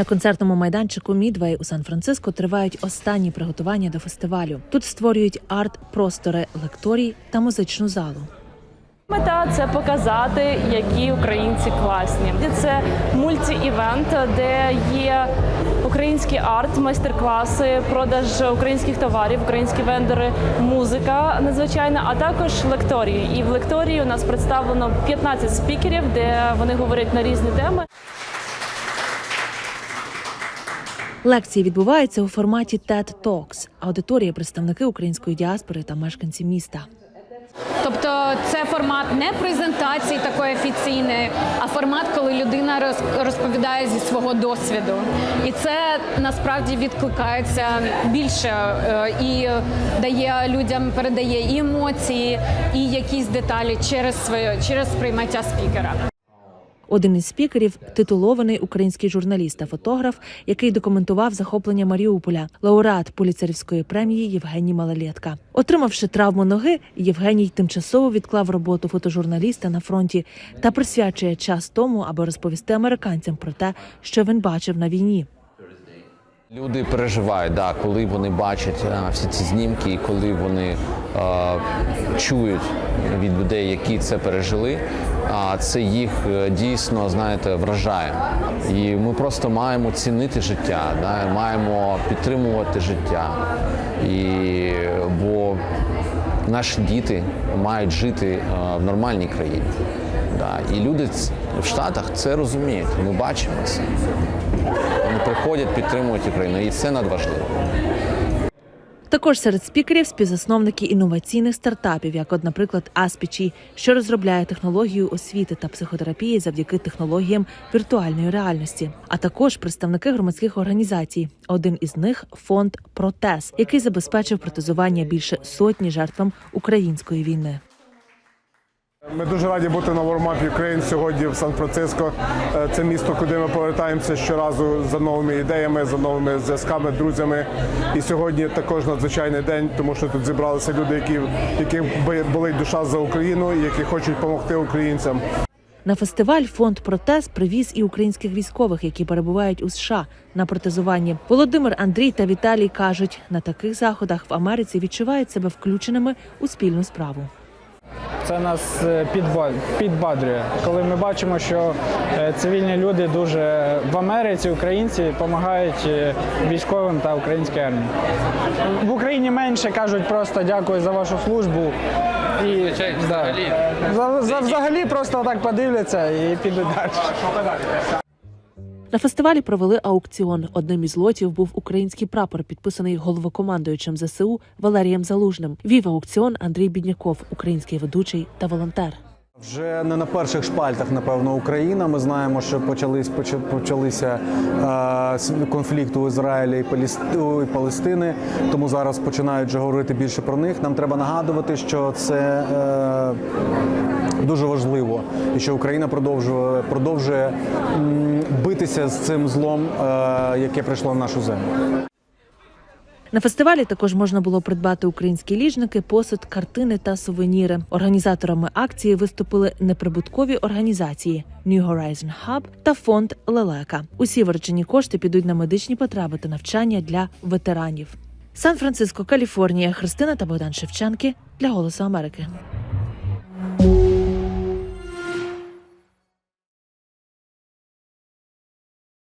На концертному майданчику Мідвей у Сан-Франциско тривають останні приготування до фестивалю. Тут створюють арт-простори, лекторій та музичну залу. Мета це показати, які українці класні. Це мульті-івент, де є український арт, майстер-класи, продаж українських товарів, українські вендори, музика надзвичайна, а також лекторії. І в лекторії у нас представлено 15 спікерів, де вони говорять на різні теми. Лекції відбуваються у форматі TED Talks. Аудиторія представники української діаспори та мешканці міста. Тобто це формат не презентації такої офіційної, а формат, коли людина роз- розповідає зі свого досвіду. І це насправді відкликається більше е, і дає людям, передає і емоції, і якісь деталі через своє через сприймаття спікера. Один із спікерів титулований український журналіст та фотограф, який документував захоплення Маріуполя, лауреат поліцерівської премії Євгеній Малолєтка. Отримавши травму ноги, Євгеній тимчасово відклав роботу фотожурналіста на фронті та присвячує час тому, аби розповісти американцям про те, що він бачив на війні. Люди переживають, да, коли вони бачать а, всі ці знімки, і коли вони а, чують від людей, які це пережили, а це їх е, дійсно знаєте вражає. І ми просто маємо цінити життя, да, маємо підтримувати життя. І, бо наші діти мають жити е, в нормальній країні. І люди в Штатах це розуміють. Ми бачимо це. Вони приходять, підтримують Україну, і це надважливо. Також серед спікерів співзасновники інноваційних стартапів, як, от, наприклад, Аспічі, що розробляє технологію освіти та психотерапії завдяки технологіям віртуальної реальності, а також представники громадських організацій. Один із них фонд Протез, який забезпечив протезування більше сотні жертвам української війни. Ми дуже раді бути на Warm Up Ukraine сьогодні в Сан-Франциско. Е, Це місто, куди ми повертаємося щоразу за новими ідеями, за новими зв'язками, друзями. І сьогодні також надзвичайний день, тому що тут зібралися люди, які яких би- болить душа за Україну і які хочуть допомогти українцям. На фестиваль фонд Протез привіз і українських військових, які перебувають у США на протезуванні. Володимир, Андрій та Віталій кажуть, на таких заходах в Америці відчувають себе включеними у спільну справу. Це нас е, підбадрює, коли ми бачимо, що е, цивільні люди дуже в Америці, українці допомагають е, військовим та українській армії. В Україні менше кажуть просто дякую за вашу службу. І да, за, за, взагалі просто так подивляться і підуть далі. На фестивалі провели аукціон. Одним із лотів був український прапор, підписаний головокомандуючим ЗСУ Валерієм Залужним. Вів аукціон Андрій Бідняков, український ведучий та волонтер. Вже не на перших шпальтах, напевно, Україна. Ми знаємо, що почались поча- почалися е, конфлікти у Ізраїлі і Палестини. Тому зараз починають вже говорити більше про них. Нам треба нагадувати, що це е, дуже важливо, і що Україна продовжує продовжує битися з цим злом, е, яке прийшло на нашу землю. На фестивалі також можна було придбати українські ліжники, посуд, картини та сувеніри. Організаторами акції виступили неприбуткові організації New Horizon Hub та фонд Лелека. Усі виручені кошти підуть на медичні потреби та навчання для ветеранів. Сан-Франциско, Каліфорнія, Христина та Богдан Шевченки для Голосу Америки.